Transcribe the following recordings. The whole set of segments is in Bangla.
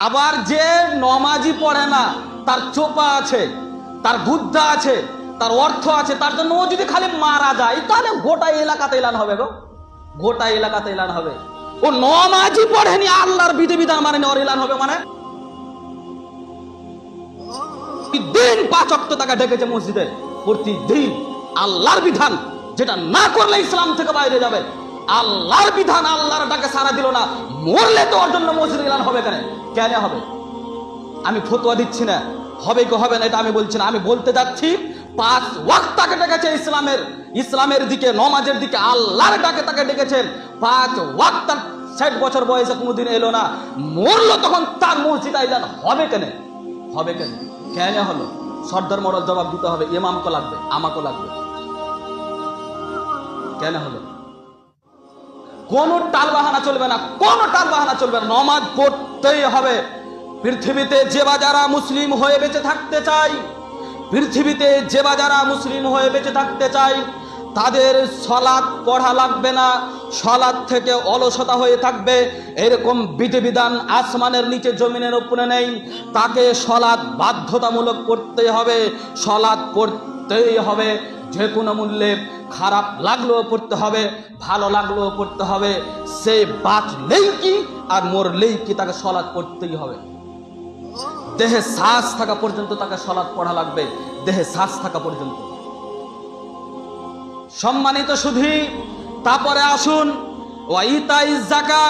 আবার যে নমাজি পড়ে না, তার চোপা আছে, তার গুদ্দা আছে, তার অর্থ আছে, তার জন্য ও যদি খালি মারা যায়, তাহলে গোটা এলাকাতে এলান হবে গো। গোটা এলাকাতে এলান হবে। ও নমাজি পড়েনি, আল্লাহর বিধি বিধান মানে ওর এলান হবে মানে? দিন পাঁচ অক্ট টাকা ডেকেছে মসজিদে। প্রতিদিন আল্লাহর বিধান, যেটা না করলে ইসলাম থেকে বাইরে যাবে। আল্লাহর বিধান আল্লাহর ডাকে সারা দিল না। মরলে তো ওর জন্য মসজিদ এলান হবে কেন? কেন হবে? আমি ফতোয়া দিচ্ছি না। হবে কি হবে না এটা আমি বলছি না। আমি বলতে যাচ্ছি, পাঁচ ওয়াক্ত তাকে ডেকেছে ইসলামের ইসলামের দিকে, নমাজের দিকে, আল্লাহর ডাকে তাকে ডেকেছেন। পাঁচ ওয়াক্ত ষাট বছর বয়সে কোনোদিন এলো না। মরলো তখন তার মসজিদ আইলান। হবে কেন? হবে কেন? কেন হলো? সর্দার মডল জবাব দিতে হবে, ইমামকে লাগবে, আমাকে লাগবে। কেন হলো? কোন টাল বাহানা চলবে না, কোন টাল বাহানা চলবে না। নমাজ পড়তেই হবে। পৃথিবীতে যে বা যারা মুসলিম হয়ে বেঁচে থাকতে চাই পৃথিবীতে যে বা যারা মুসলিম হয়ে বেঁচে থাকতে চাই তাদের সলাদ পড়া লাগবে না। সলাদ থেকে অলসতা হয়ে থাকবে। এরকম বিধিবিধান আসমানের নিচে জমিনের উপরে নেই। তাকে সলাদ বাধ্যতামূলক করতে হবে। সলাদ করতেই হবে। যে কোনো মূল্যে খারাপ লাগলেও পড়তে হবে, ভালো লাগলেও পড়তে হবে। সে বাঁচলেই কি আর মরলেই কি তাকে সলাদ করতেই হবে? দেহে শ্বাস থাকা পর্যন্ত তাকে সলাদ পড়া লাগবে, দেহে শ্বাস থাকা পর্যন্ত। সম্মানিত সুধী, তারপরে আসুন, ওয়াইতাই জাকা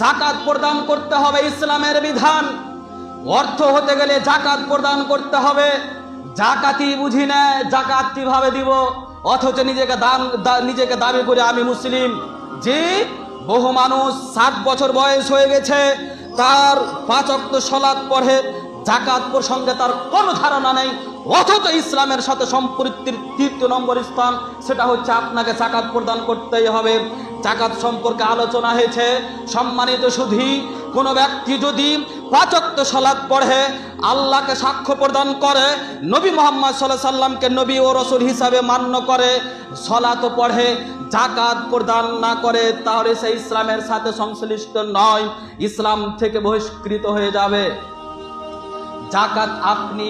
জাকাত প্রদান করতে হবে ইসলামের বিধান। অর্থ হতে গেলে জাকাত প্রদান করতে হবে। জাকাতি বুঝি না জাকাত কীভাবে দিব? অথচ নিজেকে দান, দা- নিজেকে দাবি করে আমি মুসলিম। যে বহু মানুষ ষাট বছর বয়স হয়ে গেছে, তার পাঁচ অক্ত সলাদ পড়ে, জাকাত প্রসঙ্গে তার কোনো ধারণা নেই। অথচ ইসলামের সাথে সম্পৃক্তির তৃতীয় নম্বর স্থান, সেটা হচ্ছে আপনাকে জাকাত প্রদান করতেই হবে। জাকাত সম্পর্কে আলোচনা হয়েছে, সম্মানিত সুধী কোনো ব্যক্তি যদি পাচক্ত সলাদ পড়ে, আল্লাহকে সাক্ষ্য প্রদান করে, নবী মোহাম্মদ সাল্লাহ সাল্লামকে নবী ও রসুল হিসাবে মান্য করে, সলাত পড়ে জাকাত প্রদান না করে, তাহলে সে ইসলামের সাথে সংশ্লিষ্ট নয়, ইসলাম থেকে বহিষ্কৃত হয়ে যাবে। জাকাত আপনি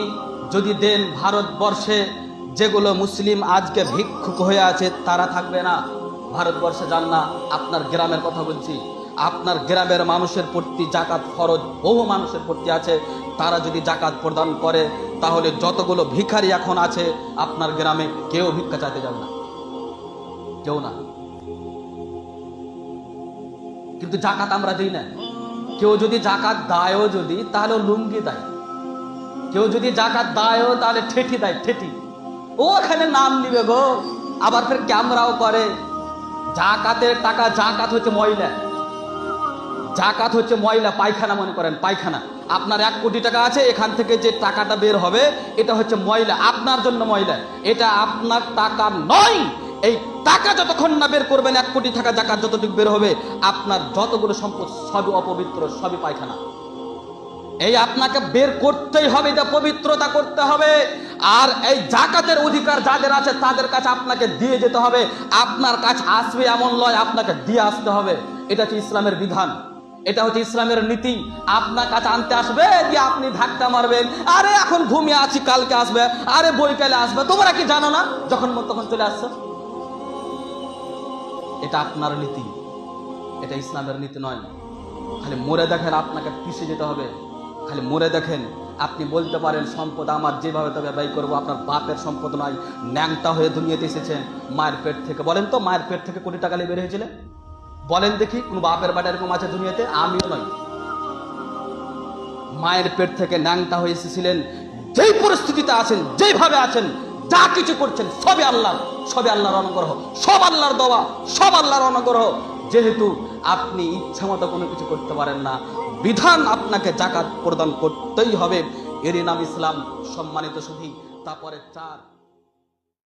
যদি দেন ভারতবর্ষে, যেগুলো মুসলিম আজকে ভিক্ষুক হয়ে আছে, তারা থাকবে না। ভারতবর্ষে যান না, আপনার গ্রামের কথা বলছি। আপনার গ্রামের মানুষের প্রতি জাকাত ফরজ, বহু মানুষের প্রতি আছে। তারা যদি জাকাত প্রদান করে, তাহলে যতগুলো ভিখারি এখন আছে, আপনার গ্রামে কেউ ভিক্ষা চাইতে যাবে না। কেউ না। কিন্তু জাকাত আমরা দিই না। কেউ যদি জাকাত দায়ও যদি, তাহলে লুঙ্গি দেয়। কেউ যদি জাকাত দায়ও, তাহলে ঠেঠি দেয়, ঠেঠি। ওখানে নাম নিবে গো। আবার ফের ক্যামেরাও করে। জাকাতের টাকা জাকাত হচ্ছে ময়লা। জাকাত হচ্ছে ময়লা, পায়খানা মনে করেন, পায়খানা। আপনার এক কোটি টাকা আছে, এখান থেকে যে টাকাটা বের হবে, এটা হচ্ছে ময়লা, আপনার জন্য ময়লা। এটা আপনার টাকা নয়, এই টাকা যতক্ষণ না বের করবেন, এক কোটি টাকা জাকাত যতটুকু বের হবে, আপনার যতগুলো সম্পদ, সবই অপবিত্র, সবই পায়খানা। এই আপনাকে বের করতেই হবে, এটা পবিত্রতা করতে হবে। আর এই জাকাতের অধিকার যাদের আছে, তাদের কাছে আপনাকে দিয়ে যেতে হবে। আপনার কাছে আসবে এমন নয়, আপনাকে দিয়ে আসতে হবে। এটা হচ্ছে ইসলামের বিধান। এটা হচ্ছে ইসলামের নীতি। আপনার কাছে আনতে আসবে যে আপনি ধাক্কা মারবেন। আরে, এখন ঘুমিয়ে আছি, কালকে আসবে। আরে বইকালে আসবে। তোমরা কি জানো না? যখন মন তখন চলে আসছো। এটা আপনার নীতি। এটা ইসলামের নীতি নয়। খালি মরে দেখেন আপনাকে পিছিয়ে যেতে হবে। খালি মরে দেখেন। আপনি বলতে পারেন, সম্পদ আমার যেভাবে তবে ব্যয় করব, আপনার বাপের সম্পদ নয়। ন্যাংটা হয়ে দুনিয়াতে এসেছেন। মায়ের পেট থেকে, বলেন তো, মায়ের পেট থেকে কোটি টাকা নিয়ে বের হয়েছিলেন বলেন দেখি, কোন বাপের বাড়ি এরকম আছে দুনিয়াতে? আমিও নয় মায়ের পেট থেকে ন্যাংটা হয়ে এসেছিলেন, যেই পরিস্থিতিতে আছেন, যেইভাবে আছেন, যা কিছু করছেন, সবই আল্লাহ সবই আল্লাহর অনুগ্রহ। সব আল্লাহর দেওয়া সব আল্লাহর অনুগ্রহ। যেহেতু আপনি ইচ্ছা মতো কোনো কিছু করতে পারেন না, বিধান আপনাকে জাকাত প্রদান করতেই হবে। এরই নাম ইসলাম, সম্মানিত সুধী তারপরে চার